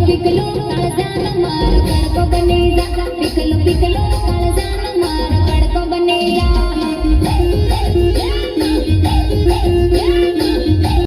పిక్కలు పికలు తాజా